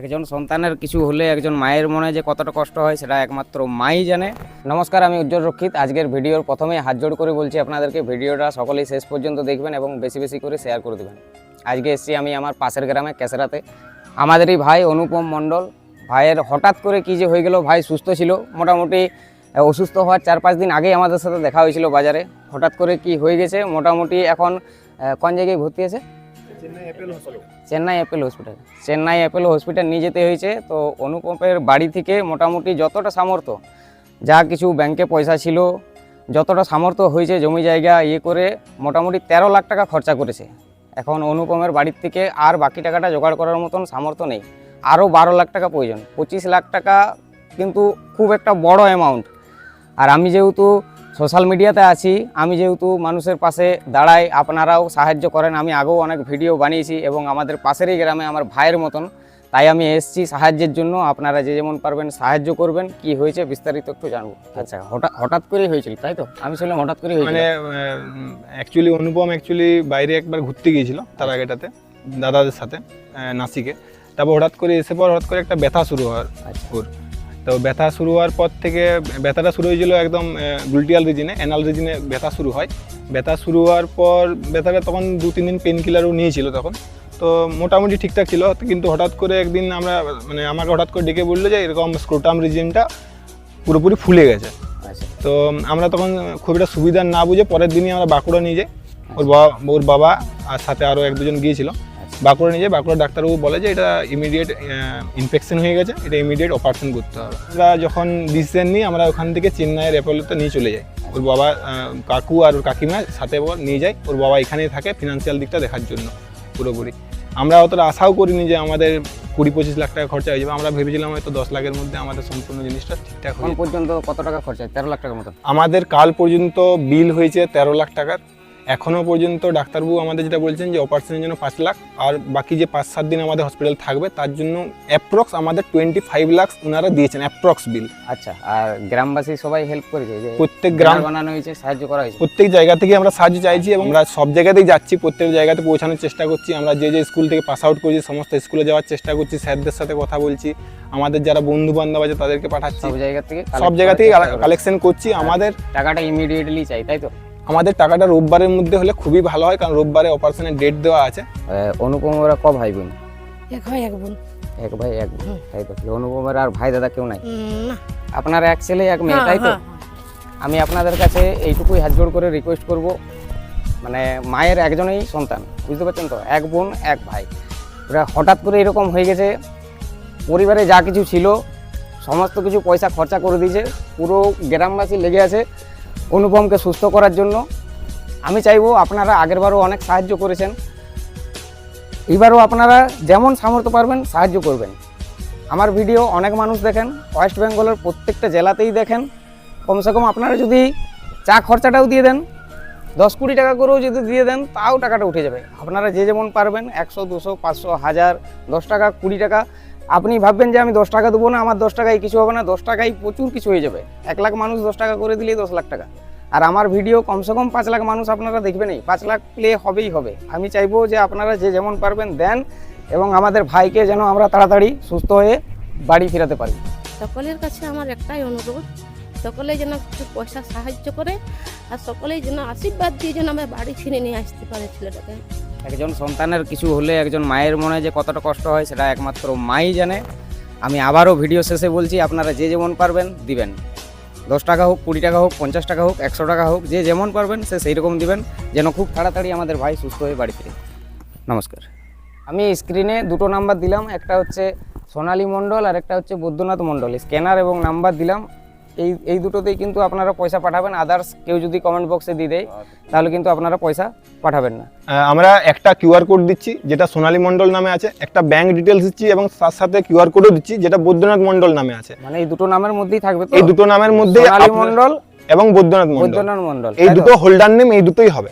একজন সন্তানের কিছু হলে একজন মায়ের মনে যে কতটা কষ্ট হয় সেটা একমাত্র মাই জানে। নমস্কার, আমি উজ্জ্বল রক্ষিত। আজকের ভিডিওর প্রথমেই হাত জোড় করে বলছি আপনাদেরকে, ভিডিওটা সকলেই শেষ পর্যন্ত দেখবেন এবং বেশি বেশি করে শেয়ার করে দেবেন। আজকে এসেছি আমি আমার পাশের গ্রামে, কেসরাতে। আমাদেরই ভাই অনুপম মণ্ডল। ভাইয়ের হঠাৎ করে কি যে হয়ে গেল, ভাই সুস্থ ছিল, মোটামুটি অসুস্থ হওয়ার চার পাঁচ দিন আগেই আমাদের সাথে দেখা হয়েছিল বাজারে। হঠাৎ করে কি হয়ে গেছে, মোটামুটি এখন কোন জায়গায় ভর্তি আছে? Chennai Apollo hospital Chennai Apollo hospital নিয়ে যেতে হয়েছে, তো অনুপমের বাড়ি থেকে মোটামুটি যতটা সামর্থ্য, যা কিছু ব্যাংকে পয়সা ছিল, যতটা সামর্থ্য হয়েছে জমি জায়গা ইয়ে করে, মোটামুটি তেরো লাখ টাকা খরচা করেছে। এখন অনুপমের বাড়ির থেকে আর বাকি টাকাটা জোগাড় করার মতন সামর্থ্য নেই। আরও বারো লাখ টাকা প্রয়োজন। পঁচিশ লাখ টাকা কিন্তু খুব একটা বড় অ্যামাউন্ট আর আমি যেহেতু সোশ্যাল মিডিয়াতে আছি। আমি যেহেতু মানুষের পাশে দাঁড়াই আপনারাও সাহায্য করেন। আমি আগেও অনেক ভিডিও বানিয়েছি এবং আমাদের পাশেরই গ্রামে আমার ভাইয়ের মতন। তাই আমি এসেছি সাহায্যের জন্য। আপনারা যে যেমন পারবেন সাহায্য করবেন। কি হয়েছে বিস্তারিত একটু জানব। আচ্ছা হঠাৎ হঠাৎ করেই হয়েছিল তাই তো? আমি শুনলাম হঠাৎ করেই হয়েছিল। মানে অ্যাকচুয়ালি অনুপম অ্যাকচুয়ালি বাইরে একবার ঘুরতে গিয়েছিল তার আগেটাতে দাদাদের সাথে নাসিকে। তারপর হঠাৎ করে এসে পর হঠাৎ করে একটা ব্যথা শুরু হয় আচ্ছা। ওর তো ব্যথা শুরু হওয়ার পর থেকে ব্যথাটা শুরু হয়েছিল একদম গ্লুটিয়াল রিজিনে অ্যানাল রিজিনে ব্যথা শুরু হয়। ব্যথা শুরু হওয়ার পর ব্যথাটা তখন দু তিন দিন পেন কিলারও নিয়েছিল তখন। তো মোটামুটি ঠিকঠাক ছিল কিন্তু হঠাৎ করে একদিন আমরা মানে আমাকে হঠাৎ করে ডেকে বলল যে এরকম স্ক্রোটাম রিজিনটা পুরোপুরি ফুলে গেছে। আচ্ছা। তো আমরা তখন খুব একটা সুবিধা না বুঝে পরের দিনই আমরা বাঁকুড়া নিয়ে যাই। ওর বাবা ওর বাবা আর সাথে আরও এক দুজন গিয়েছিল। বাঁকুড়া নিয়ে যাই বাঁকুড়া ডাক্তারবাবু বলে যে এটা ইমিডিয়েট ইনফেকশন হয়ে গেছে এটা ইমিডিয়েট অপারেশন করতে হবে। আমরা যখন ডিসিশন নিই আমরা ওখান থেকে চেন্নাইয়ের অ্যাপোলোতে নিয়ে চলে যাই। ওর বাবা কাকু আর ওর কাকিমা সাথে নিয়ে যায়। ওর বাবা এখানেই থাকে ফিনান্সিয়াল দিকটা দেখার জন্য পুরোপুরি। আমরা অতটা আশাও করিনি যে আমাদের কুড়ি পঁচিশ লাখ টাকা খরচা হয়ে যাবে। আমরা ভেবেছিলাম হয়তো দশ লাখের মধ্যে আমাদের সম্পূর্ণ জিনিসটা ঠিকঠাক এখন পর্যন্ত কত টাকা খরচা? তেরো লাখ টাকার মতো। আমাদের কাল পর্যন্ত বিল হয়েছে তেরো লাখ টাকার। এখনও পর্যন্ত ডাক্তারবাবু আমাদের যেটা বলছেন যে অপারেশনের জন্য পাঁচ লাখ আর বাকি যে পাঁচ সাত দিন আমাদের হসপিটাল থাকবে তার জন্য অ্যাপ্রক্স আমাদের টোয়েন্টি ফাইভ লাখ ওনারা দিয়েছেন অ্যাপ্রক্স বিল আচ্ছা আর গ্রামবাসী সবাই হেল্প করেছে যে প্রত্যেক গ্রাম বানানো হয়েছে সাহায্য করা হয়েছে? প্রত্যেক জায়গা থেকে আমরা সাহায্য চাইছি এবং আমরা সব জায়গাতেই যাচ্ছি প্রত্যেক জায়গাতে পৌঁছানোর চেষ্টা করছি আমরা যে যে স্কুল থেকে পাস আউট করছি সমস্ত স্কুলে যাওয়ার চেষ্টা করছি স্যারদের সাথে কথা বলছি আমাদের যারা বন্ধু বান্ধব আছে তাদেরকে পাঠাচ্ছি। সব জায়গা থেকে সব জায়গা থেকে কালেকশন করছি। আমাদের টাকাটা ইমিডিয়েটলি চাই তাই তো? আমাদের টাকাটা রোববারের মধ্যে হলে খুবই ভালো হয় কারণ রোববারে অপারেশনের ডেট দেওয়া আছে। অনুপম ওরা ক ভাই বোন? এক ভাই এক বোন। এক ভাই এক বোন। তাই তো? অনুপমের আর ভাই দাদা কেউ নাই? না। আপনার এক ছেলে এক মেয়ে হ্যাঁ, তাই তো? হ্যাঁ, আমি আপনাদের কাছে এইটুকুই হাত জোড় করে রিকোয়েস্ট করব। মানে মায়ের একজনেই সন্তান বুঝতে পারছেন তো? এক বোন এক ভাই। ওরা হঠাৎ করে এরকম হয়ে গেছে পরিবারে যা কিছু ছিল সমস্ত কিছু পয়সা খরচা করে দিয়েছে পুরো গ্রামবাসী লেগে আছে। অনুপমকে সুস্থ করার জন্য। আমি চাইব আপনারা আগেরবারও অনেক সাহায্য করেছেন। এবারও আপনারা যেমন সামর্থ্য পারবেন সাহায্য করবেন। আমার ভিডিও অনেক মানুষ দেখেন, ওয়েস্ট বেঙ্গলের প্রত্যেকটা জেলাতেই দেখেন। কমসে কম আপনারা যদি চা খরচাটাও দিয়ে দেন, দশ কুড়ি টাকা করেও যদি দিয়ে দেন, তাও টাকাটা উঠে যাবে। আপনারা যে যেমন পারবেন, একশো, দুশো, পাঁচশো, হাজার, দশ টাকা, কুড়ি টাকা আপনি ভাববেন যে আমি দশ টাকা দেবো না, আমার দশ টাকায় কিছু হবে না, দশ টাকায় প্রচুর কিছু হয়ে যাবে। এক লাখ মানুষ দশ টাকা করে দিলেই দশ লাখ টাকা। আর আমার ভিডিও কমসে কম পাঁচ লাখ মানুষ আপনারা দেখবেনই পাঁচ লাখ প্লে হবেই হবে। আমি চাইব যে আপনারা যে যেমন পারবেন দেন এবং আমাদের ভাইকে যেন আমরা তাড়াতাড়ি সুস্থ হয়ে বাড়ি ফেরাতে পারি। সকলের কাছে আমার একটাই অনুরোধ সকলে যেন কিছু পয়সা সাহায্য করে আর সকলেই যেন আশীর্বাদ দিয়ে যেন আমার বাড়ি ছিনে নিয়ে আসতে পারে ছেলেটাকে। একজন সন্তানের কিছু হলে একজন মায়ের মনে যে কতটা কষ্ট হয় সেটা একমাত্র মাই জানে। আমি আবারও ভিডিও শেষে বলছি, আপনারা যে যেমন পারবেন দিবেন। দশ টাকা হোক, কুড়ি টাকা হোক, পঞ্চাশ টাকা হোক, একশো টাকা হোক, যে যেমন পারবেন সে সেই রকম দিবেন, যেন খুব তাড়াতাড়ি আমাদের ভাই সুস্থ হয়ে বাড়ি ফিরে। নমস্কার। আমি স্ক্রিনে দুটো নাম্বার দিলাম, একটা হচ্ছে সোনালী মণ্ডল আর একটা হচ্ছে বৈদ্যনাথ মণ্ডল। স্ক্যানার এবং নাম্বার দিলাম এই এই দুটোতেই কিন্তু আপনারা পয়সা পাঠাবেন। আদার্স কেউ যদি কমেন্ট বক্সে দিয়ে দেয় তাহলে কিন্তু আপনারা পয়সা পাঠাবেন না। আমরা একটা কিউআর কোড দিচ্ছি যেটা সোনালী মণ্ডল নামে আছে। একটা ব্যাংক ডিটেলস দিচ্ছি এবং তার সাথে কিউআর কোডও দিচ্ছি যেটা বৈদ্যনাথ মন্ডল নামে আছে। মানে এই দুটো নামের মধ্যেই থাকবে তো? এই দুটো নামের মধ্যেই সোনালী মণ্ডল এবং বৈদ্যনাথ মণ্ডল। বৈদ্যনাথ মণ্ডল এই দুটো হোল্ডার নেম এই দুটোই হবে।